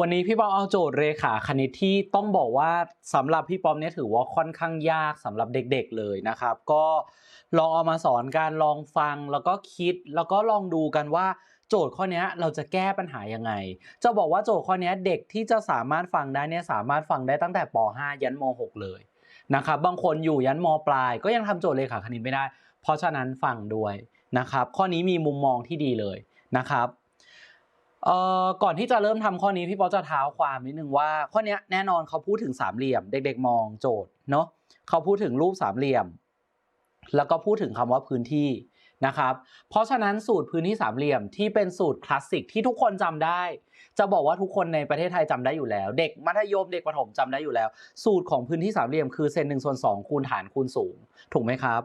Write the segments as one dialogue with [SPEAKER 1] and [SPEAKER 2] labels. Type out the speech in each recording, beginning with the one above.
[SPEAKER 1] วันนี้พี่ป๊อปเอาโจทย์เรขาคณิตที่ต้องบอกว่าสำหรับพี่ป๊อปเนี่ยถือว่าค่อนข้างยากสำหรับเด็กๆเลยนะครับ ก็ลองเอามาสอนการลองฟังแล้วก็คิดแล้วก็ลองดูกันว่าโจทย์ข้อนี้เราจะแก้ปัญหายังไง จะบอกว่าโจทย์ข้อนี้เด็กที่จะสามารถฟังได้เนี่ยสามารถฟังได้ตั้งแต่ป .5 ยันม .6 เลยนะครับบางคนอยู่ยันมปลาย ก็ยังทำโจทย์เรขาคณิตไม่ได้ เพราะฉะนั้นฟังด้วยนะครับ ข้อนี้มีมุมมองที่ดีเลยนะครับ เอ่อก่อนที่จะเริ่มทำข้อนี้พี่ป๊อปจะเท้าความนิดนึงว่า ข้อนี้แน่นอนเขาพูดถึงสามเหลี่ยม เด็ก ๆ มองโจทย์เนาะเขาพูดถึงรูปสามเหลี่ยม แล้วก็พูดถึงคำว่าพื้นที่นะครับ เพราะฉะนั้นสูตรพื้นที่สามเหลี่ยมที่เป็นสูตรคลาสสิกที่ทุกคนจำได้ จะบอกว่าทุกคนในประเทศไทยจำได้อยู่แล้ว เด็กมัธยมเด็กประถมจำได้อยู่แล้ว สูตรของพื้นที่สามเหลี่ยมคือเซนหนึ่งส่วนสองคูณฐานคูณสูง ถูกไหมครับ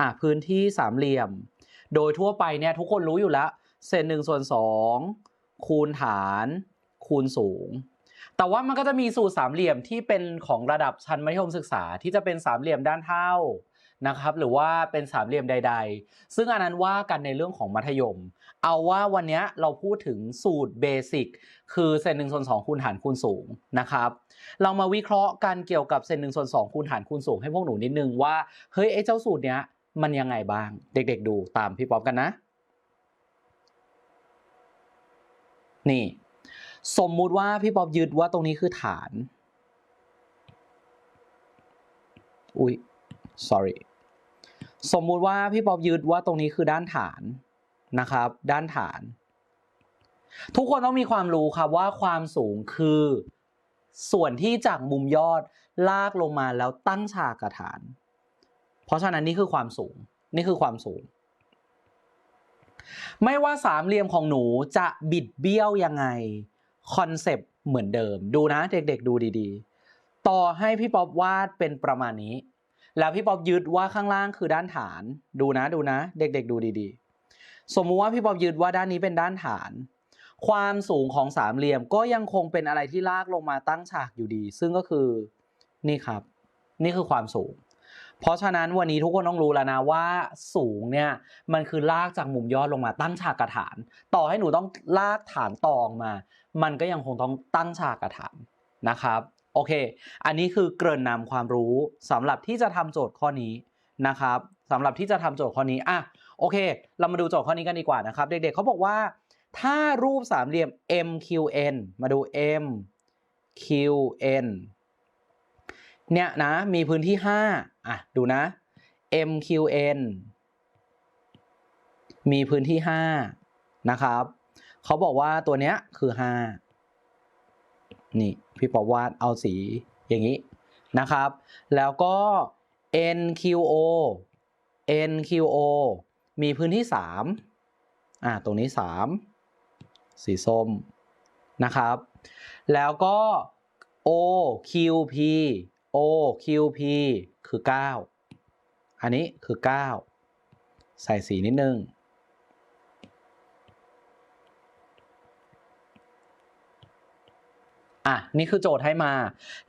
[SPEAKER 1] อะพื้นที่สามเหลี่ยม โดยทั่วไปเนี่ยทุกคนรู้อยู่แล้วเซนหนึ่งส่วนสอง คูณฐาน คูณสูง แต่ว่ามันก็จะมีสูตรสามเหลี่ยมที่เป็นของระดับชั้นมัธยมศึกษาที่จะเป็นสามเหลี่ยมด้านเท่านะครับ หรือว่าเป็นสามเหลี่ยมใด ๆ ซึ่งอันนั้นว่ากันในเรื่องของมัธยม เอาว่าวันนี้เราพูดถึงสูตรเบสิกคือเซนหนึ่งส่วนสองคูณฐานคูณสูงนะครับ เรามาวิเคราะห์กันเกี่ยวกับเซนหนึ่งส่วนสองคูณฐานคูณสูงให้พวกหนูนิดนึงว่าเฮ้ยไอ้เจ้าสูตรเนี้ยมันยังไงบ้าง เด็กๆ ดูตามพี่ป๊อปกันนะ นี่ สมมุติว่าพี่ป๊อบยึดว่าตรงนี้คือฐาน อุ้ย sorry สมมุติว่าพี่ป๊อบยึดว่าตรงนี้คือด้านฐานนะครับ ด้านฐาน ทุกคนต้องมีความรู้ครับว่าความสูงคือ ส่วนที่จากมุมยอดลากลงมาแล้วตั้งฉากกับฐาน เพราะฉะนั้นนี่คือความสูง นี่คือความสูง ไม่ว่าสามเหลี่ยมของหนูจะบิดเบี้ยวยังไงคอนเซปต์เหมือนเดิม ดูนะเด็กๆดูดีๆ ต่อให้พี่ป๊อบวาดเป็นประมาณนี้ แล้วพี่ป๊อบยึดว่าข้างล่างคือด้านฐาน ดูนะดูนะ เด็กๆดูดีๆ สมมุติว่าพี่ป๊อบยึดว่าด้านนี้เป็นด้านฐาน ความสูงของสามเหลี่ยมก็ยังคงเป็นอะไรที่ลากลงมาตั้งฉากอยู่ดี ซึ่งก็คือนี่ครับ นี่คือความสูง เพราะฉะนั้นวันนี้ทุกคนต้องรู้แล้วนะว่าสูงเนี่ยมันคือลากจากมุมยอดลงมาตั้งฉากกับฐาน ต่อให้หนูต้องลากฐานตองมา มันก็ยังคงต้องตั้งฉากกับฐานนะครับโอเค อันนี้คือเกริ่นนำความรู้สำหรับที่จะทำโจทย์ข้อนี้นะครับสำหรับที่จะทำโจทย์ข้อนี้อะโอเค เรามาดูโจทย์ข้อนี้กันดีกว่านะครับ เด็กๆเขาบอกว่าถ้ารูปสามเหลี่ยม MQN มาดู MQN เนี่ยนะมีพื้นที่ 5 อะ ดูนะ MQN มีพื้นที่ 5 นะครับ เขาบอกว่าตัวเนี้ยคือ 5 นี่ พี่ปอวาดเอาสีอย่างนี้นะครับ แล้วก็ NQO NQO มีพื้นที่ 3 อะตรงนี้ 3 สีส้มนะครับ แล้วก็ OQP OQP คือ 9 อันนี้คือ 9 ใส่สีนิดนึง อะ นี่คือโจทย์ให้มา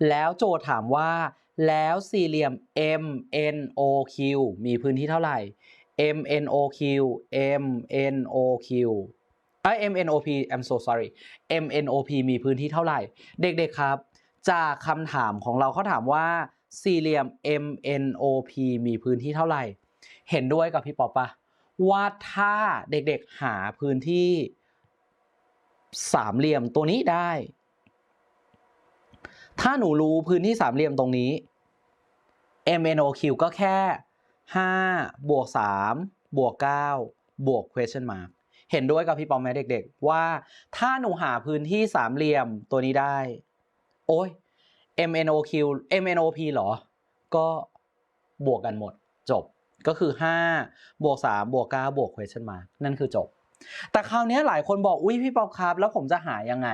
[SPEAKER 1] แล้วโจทย์ถามว่า แล้วสี่เหลี่ยม MNOQ มีพื้นที่เท่าไหร่ MNOQ MNOQ ไอ้ MNOP I'm so sorry MNOP มีพื้นที่เท่าไหร่ เด็กๆครับ จากคำถามของเราเขาถามว่าสี่เหลี่ยม MNOP มีพื้นที่เท่าไหร่ เห็นด้วยกับพี่ป๊อปปะว่าถ้าเด็กๆหาพื้นที่สามเหลี่ยมตัวนี้ได้ ถ้าหนูรู้พื้นที่สามเหลี่ยมตรงนี้ MNOQ ก็แค่5บวก3บวก9บวก question mark เห็นด้วยกับพี่ปอมไหมเด็ก ๆ ว่าถ้าหนูหาพื้นที่สามเหลี่ยมตัวนี้ได้ โอ้ย MNOQ MNOP เหรอ ก็บวกกันหมดจบก็คือ 5 บวก 3 บวก 9 บวก question mark นั่นคือจบ แต่คราวนี้หลายคนบอก อุ้ยพี่ป๊อบครับ แล้วผมจะหายังไง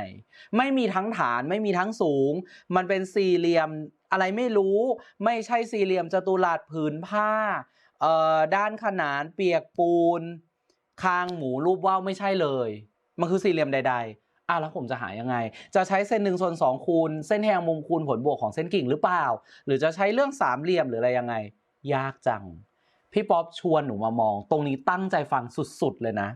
[SPEAKER 1] ไม่มีทั้งฐานไม่มีทั้งสูง มันเป็นสี่เหลี่ยมอะไรไม่รู้ ไม่ใช่สี่เหลี่ยมจัตุรัสผืนผ้าเอ่อด้านขนานเปียกปูน คางหมูรูปว่าวไม่ใช่เลย มันคือสี่เหลี่ยมใด ๆ อะแล้วผมจะหายังไง จะใช้เส้นหนึ่งส่วนสองคูณ เส้นแทงมุมคูณผลบวกของเส้นกิ่งหรือเปล่า หรือจะใช้เรื่องสามเหลี่ยมหรืออะไรยังไง ยากจัง พี่ป๊อปชวนหนูมามอง ตรงนี้ตั้งใจฟังสุดๆเลยนะ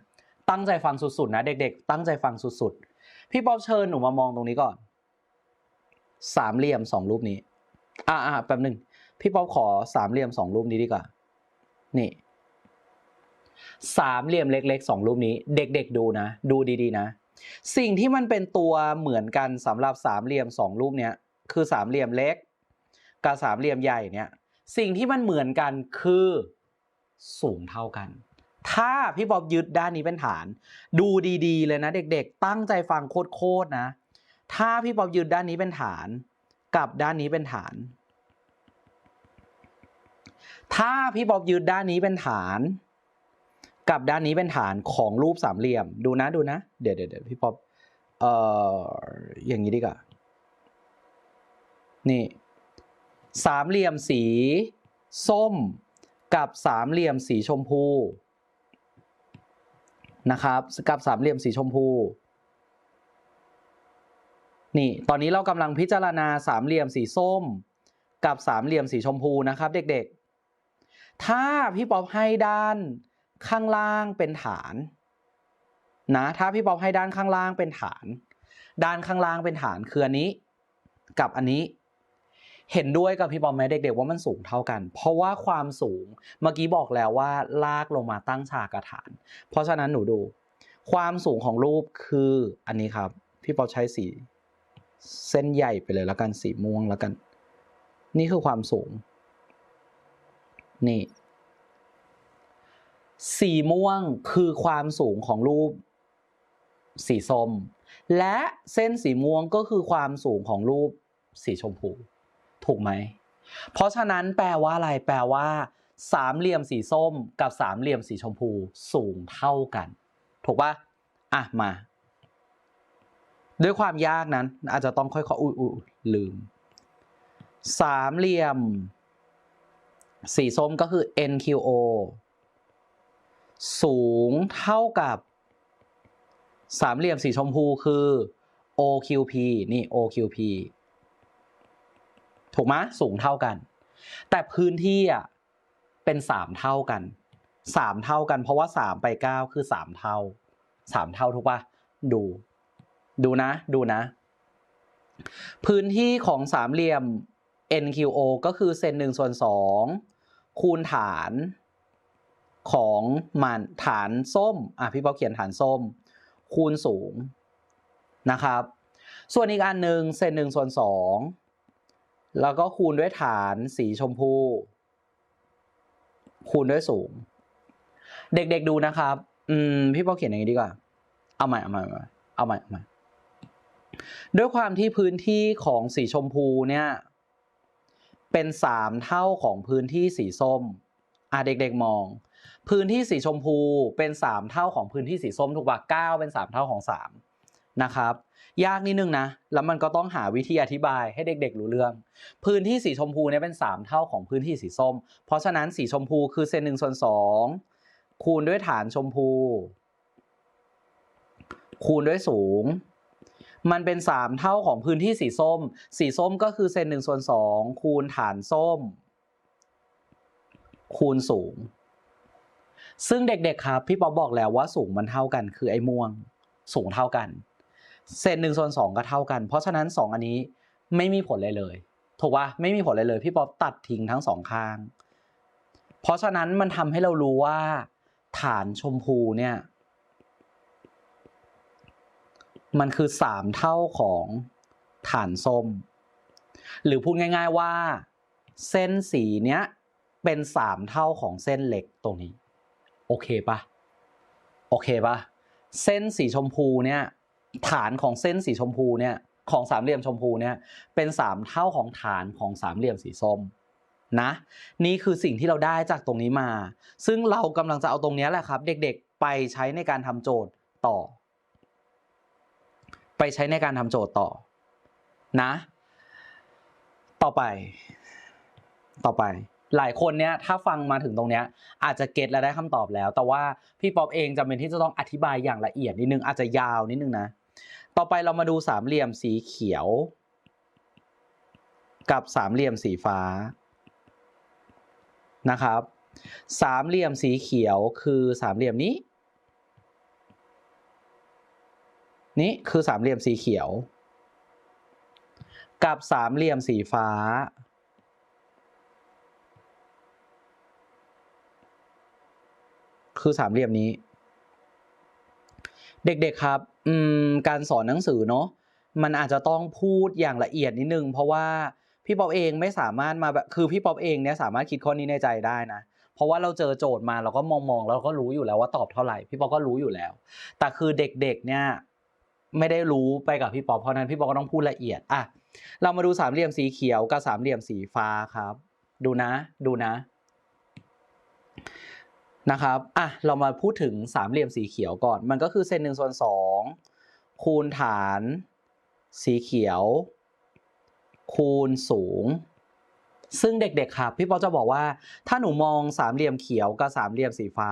[SPEAKER 1] ตั้งใจฟังสุดๆนะ เด็กๆ ตั้งใจฟังสุดๆ พี่ป๊อบเชิญหนูมามองตรงนี้ก่อน สามเหลี่ยมสองรูปนี้ อ่าอ่าแป๊บหนึ่งพี่ป๊อบขอสามเหลี่ยมสองรูปนี้ดีกว่า นี่สามเหลี่ยมเล็กๆสองรูปนี้ เด็กๆดูนะ ดูดีๆนะ สิ่งที่มันเป็นตัวเหมือนกันสำหรับสามเหลี่ยมสองรูปเนี้ยคือสามเหลี่ยมเล็ก กับสามเหลี่ยมใหญ่เนี่ยสิ่งที่มันเหมือนกันคือสูงเท่ากัน ถ้าพี่บ๊อบยึดด้านนี้เป็นฐาน ดูดีๆ เลยนะเด็กๆ ตั้งใจฟังโคตรๆนะ ถ้าพี่ป๊อบยึดด้านนี้เป็นฐาน กับด้านนี้เป็นฐาน ถ้าพี่ป๊อบยึดด้านนี้เป็นฐาน กับด้านนี้เป็นฐานของรูปสามเหลี่ยม ดูนะดูนะ เดี๋ยวเดี๋ยวเดี๋ยวพี่ป๊อบเอ่ออย่างนี้ดีกว่า นี่ สามเหลี่ยมสี ส้ม กับสามเหลี่ยมสีชมพู นะครับ กับสามเหลี่ยมสีชมพู นี่ ตอนนี้เรากำลังพิจารณาสามเหลี่ยมสีส้ม กับสามเหลี่ยมสีชมพูนะครับ เด็กๆ ถ้าพี่ป๊อปให้ด้าน ข้างล่างเป็นฐานนะถ้าพี่ป๊อปให้ด้านข้างล่างเป็นฐาน ด้านข้างล่างเป็นฐานคืออันนี้ กับอันนี้ เห็นด้วยกับพี่ปอมไหมเด็กๆว่ามันสูงเท่ากัน เพราะว่าความสูงเมื่อกี้บอกแล้วว่าลากลงมาตั้งฉากกระฐาน เพราะฉะนั้นหนูดู ความสูงของรูปคืออันนี้ครับ พี่ปอใช้สี เส้นใหญ่ไปเลยแล้วกันสีม่วงแล้วกัน นี่คือความสูง นี่ สีม่วงคือความสูงของรูป สีส้ม และเส้นสีม่วงก็คือความสูงของรูปสีชมพู ถูกไหม เพราะฉะนั้นแปลว่าอะไร แปลว่า สามเหลี่ยมสีส้มกับสามเหลี่ยมสีชมพูสูงเท่ากัน ถูกปะอะมา ด้วยความยากนั้น อาจจะต้องค่อยๆอุ้ยอุ้ยลืม สามเหลี่ยม สีส้มก็คือ NQO สูงเท่ากับสามเหลี่ยมสีชมพูคือ OQP นี่ OQP ถูกไหมสูงเท่ากัน แต่พื้นที่อะเป็นสามเท่ากันสามเท่ากัน เพราะว่าสามไปเก้าคือสามเท่าสามเท่าถูกปะดู ดูนะ ดูนะ พื้นที่ของสามเหลี่ยม NQO ก็คือเซนหนึ่งส่วนสองคูณฐาน ของมันฐานส้มอะพี่ป๊อปเขียนฐานส้ม คูณสูงนะครับ ส่วนอีกอันหนึ่งเซนหนึ่งส่วนสองแล้วก็คูณด้วยฐานสีชมพู คูณด้วยสูง เด็กๆดูนะครับ อืมพี่ป๊อปเขียนอย่างนี้ดีกว่า เอาใหม่เอาใหม่เอาใหม่เอาใหม่เอาใหม่ด้วยความที่พื้นที่ของสีชมพูเนี่ยเป็นสามเท่าของพื้นที่สีส้ม อะเด็กๆมอง พื้นที่สีชมพูเป็นสามเท่าของพื้นที่สีส้มถูกปะเก้าเป็นสามเท่าของสามนะครับ ยากนิดนึงนะ แล้วมันก็ต้องหาวิธีอธิบายให้เด็ก ๆ รู้เรื่อง พื้นที่สีชมพูเนี่ยเป็น 3 เท่าของพื้นที่สีส้ม เพราะฉะนั้นสีชมพูคือเซนหนึ่งส่วนสองคูณด้วยฐานชมพู คูณด้วยสูง มันเป็น 3 เท่าของพื้นที่สีส้ม สีส้มก็คือเซนหนึ่งส่วนสองคูณฐานส้ม คูณสูง ซึ่งเด็กๆครับพี่ป๊อบบอกแล้วว่าสูงมันเท่ากัน คือไอ้ม่วง สูงเท่ากัน เศษหนึ่งส่วนสองก็เท่ากัน เพราะฉะนั้นสองอันนี้ไม่มีผลเลยเลยถูกปะไม่มีผลเลยเลย พี่ป๊อปตัดทิ้งทั้งสองข้าง เพราะฉะนั้นมันทำให้เรารู้ว่า ฐานชมพูเนี่ย มันคือสามเท่าของฐานส้ม หรือพูดง่าย ๆว่า เส้นสีเนี้ยเป็นสามเท่าของเส้นเล็กตรงนี้ โอเคปะโอเคปะเส้นสีชมพูเนี่ยฐานของเส้นสีชมพูเนี่ยของสามเหลี่ยมชมพูเนี่ยเป็นสามเท่าของฐานของสามเหลี่ยมสีส้มนะนี่คือสิ่งที่เราได้จากตรงนี้มา ซึ่งเรากำลังจะเอาตรงนี้แหละครับ เด็กๆไปใช้ในการทำโจทย์ต่อ ไปใช้ในการทำโจทย์ต่อนะ ต่อไป ต่อไป หลายคนเนี่ยถ้าฟังมาถึงตรงเนี้ยอาจจะเก็ตและได้คำตอบแล้ว แต่ว่าพี่ป๊อปเองจำเป็นที่จะต้องอธิบายอย่างละเอียดนิดนึงอาจจะยาวนิดนึงนะ ต่อไปเรามาดูสามเหลี่ยมสีเขียว กับสามเหลี่ยมสีฟ้านะครับ สามเหลี่ยมสีเขียวคือสามเหลี่ยมนี้ นี่คือสามเหลี่ยมสีเขียว กับสามเหลี่ยมสีฟ้า คือสามเหลี่ยมนี้ เด็กๆครับการสอนหนังสือเนาะมันอาจจะต้องพูดอย่างละเอียดนิดนึง เพราะว่าพี่ป๊อปเองไม่สามารถมาแบบคือพี่ป๊อปเองเนี่ยสามารถคิดข้อนี้ในใจได้นะเพราะว่าเราเจอโจทย์มาเราก็มองๆเราก็รู้อยู่แล้วว่าตอบเท่าไหร่พี่ป๊อปก็รู้อยู่แล้ว แต่คือเด็กๆเนี่ยไม่ได้รู้ไปกับพี่ป๊อปเพราะฉะนั้นพี่ป๊อปก็ต้องพูดละเอียดอะเรามาดูสามเหลี่ยมสีเขียวกับสามเหลี่ยมสีฟ้าครับ ดูนะ ดูนะ นะครับอะเรามาพูดถึงสามเหลี่ยมสีเขียวก่อน มันก็คือเซนหนึ่งส่วนสองคูณฐานสีเขียว คูณสูง ซึ่งเด็กๆครับพี่ป๊อจะบอกว่า ถ้าหนูมองสามเหลี่ยมเขียวกับสามเหลี่ยมสีฟ้า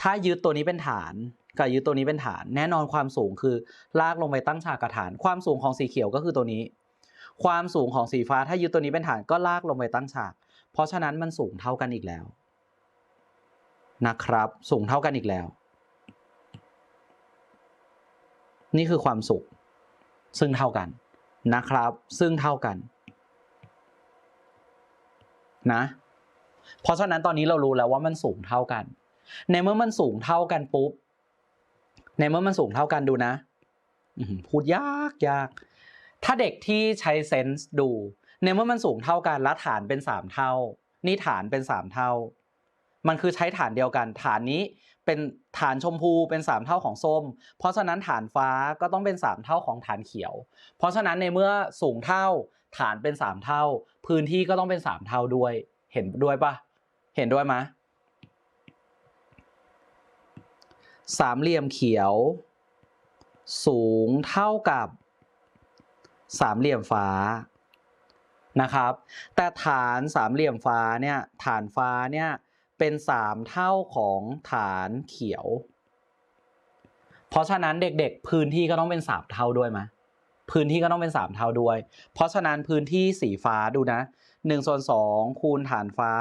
[SPEAKER 1] ถ้ายึดตัวนี้เป็นฐานกับยึดตัวนี้เป็นฐาน แน่นอนความสูงคือลากลงไปตั้งฉากกับฐาน ความสูงของสีเขียวก็คือตัวนี้ ความสูงของสีฟ้าถ้ายึดตัวนี้เป็นฐานก็ลากลงไปตั้งฉาก เพราะฉะนั้นมันสูงเท่ากันอีกแล้ว นะครับ สูงเท่ากันอีกแล้ว นี่คือความสุข ซึ่งเท่ากันนะครับ ซึ่งเท่ากันนะ เพราะฉะนั้นตอนนี้เรารู้แล้วว่ามันสูงเท่ากัน ในเมื่อมันสูงเท่ากันปุ๊บ ในเมื่อมันสูงเท่ากันดูนะพูดยากยาก ถ้าเด็กที่ใช้เซนส์ดู ในเมื่อมันสูงเท่ากันและฐานเป็นสามเท่า นี่ฐานเป็นสามเท่า มันคือใช้ฐานเดียวกัน ฐานนี้เป็นฐานชมพูเป็นสามเท่าของส้ม เพราะฉะนั้นฐานฟ้าก็ต้องเป็นสามเท่าของฐานเขียว เพราะฉะนั้นในเมื่อสูงเท่าฐานเป็นสามเท่า พื้นที่ก็ต้องเป็นสามเท่าด้วย เห็นด้วยปะเห็นด้วยไหมยสามเหลี่ยมเขียว สูงเท่ากับสามเหลี่ยมฟ้านะครับ แต่ฐานสามเหลี่ยมฟ้าเนี่ยฐานฟ้าเนี่ย เป็นสามเท่าของฐานเขียว เพราะฉะนั้นเด็กๆ พื้นที่ก็ต้องเป็นสามเท่าด้วยไหมพื้นที่ก็ต้องเป็นสามเท่าด้วย เพราะฉะนั้นพื้นที่สีฟ้าดูนะหนึ่งส่วนสองคูณฐานฟ้า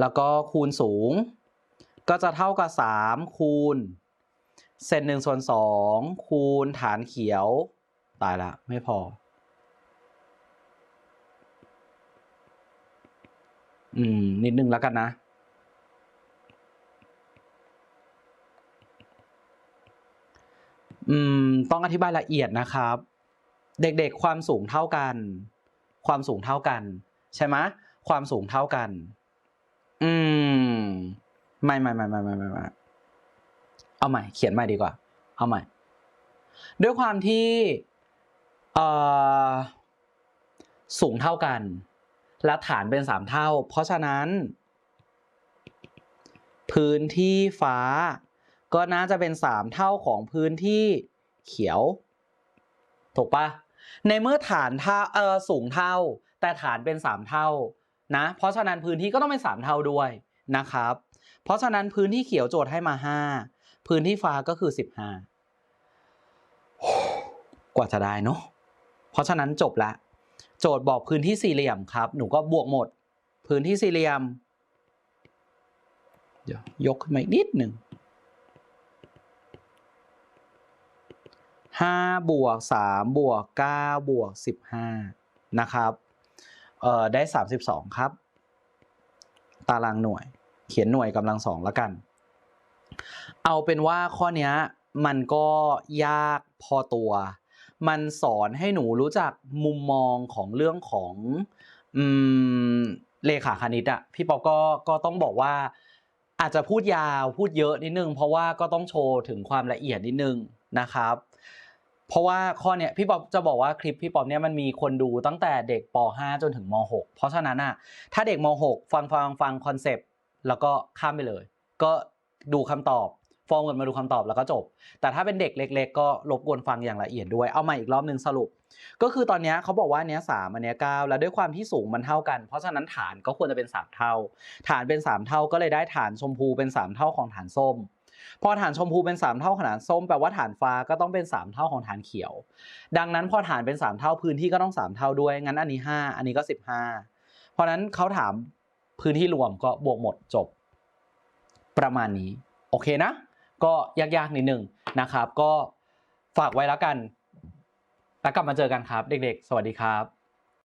[SPEAKER 1] แล้วก็คูณสูง ก็จะเท่ากับสามคูณเซนหนึ่งส่วนสองคูณฐานเขียว ตายละไม่พอ อืม นิดนึงแล้วกันนะ อืม ต้องอธิบายละเอียดนะครับ เด็กๆ ความสูงเท่ากัน ความสูงเท่ากัน ใช่ไหมความสูงเท่ากัน อืม ไม่ไม่ไม่ไม่ไม่ไม่ไม่เอาใหม่ เขียนใหม่ดีกว่า เอาใหม่ ด้วยความที่ เอ่อ สูงเท่ากัน และฐานเป็นสามเท่า เพราะฉะนั้น พื้นที่ฟ้า ก็น่าจะเป็นสามเท่าของพื้นที่เขียว ถูกปะในเมื่อฐานเท่าเออสูงเท่า แต่ฐานเป็นสามเท่านะเพราะฉะนั้นพื้นที่ก็ต้องเป็นสามเท่าด้วยนะครับ เพราะฉะนั้นพื้นที่เขียวโจทย์ให้มาห้าพื้นที่ฟ้าก็คือสิบห้ากว่าจะได้เนาะเพราะฉะนั้นจบละ โจทย์บอกพื้นที่สี่เหลี่ยมครับ หนูก็บวกหมด พื้นที่สี่เหลี่ยมเดี๋ยวยกขึ้นมาอีกนิดหนึ่งห้าบวกสามบวกเก้าบวกสิบห้านะครับ เอ่อ ได้สามสิบสองครับ ตารางหน่วย เขียนหน่วยกำลังสองแล้วกัน เอาเป็นว่าข้อนี้มันก็ยากพอตัว มันสอนให้หนูรู้จักมุมมองของเรื่องของอืมเลขาคณิตอะพี่ปอก็ก็ต้องบอกว่า อาจจะพูดยาวพูดเยอะนิดนึง เพราะว่าก็ต้องโชว์ถึงความละเอียดนิดนึงนะครับ เพราะว่าข้อเนี้ยพี่ป๊อปจะบอกว่าคลิปพี่ป๊อปเนี่ยมันมีคนดูตั้งแต่เด็กป .5 จนถึงม .6 เพราะฉะนั้นอะถ้าเด็กม .6 ฟังฟังฟังคอนเซปต์แล้วก็ข้ามไปเลย ก็ดูคำตอบ ฟอร์มกันมาดูคำตอบแล้วก็จบ แต่ถ้าเป็นเด็กเล็ก ๆ ก็รบกวนฟังอย่างละเอียดด้วย เอาใหม่อีกรอบหนึ่งสรุป ก็คือตอนนี้เขาบอกว่าเนี้ยสามอันเนี้ยเก้าแล้วด้วยความที่สูงมันเท่ากัน เพราะฉะนั้นฐานก็ควรจะเป็นสามเท่า ฐานเป็นสามเท่าก็เลยได้ฐานชมพูเป็นสามเท่าของฐานส้ม พอฐานชมพูเป็นสามเท่าของฐานส้มแปลว่าฐานฟ้าก็ต้องเป็นสามเท่าของฐานเขียว ดังนั้นพอฐานเป็นสามเท่าพื้นที่ก็ต้องสามเท่าด้วย งั้นอันนี้ห้าอันนี้ก็สิบห้าเพราะนั้นเขาถามพื้นที่รวมก็บวกหมดจบประมาณนี้ โอเคนะ ก็ยากๆนิดหนึ่งนะครับ ก็ฝากไว้แล้วกัน แล้วกลับมาเจอกันครับ เด็กๆ สวัสดีครับ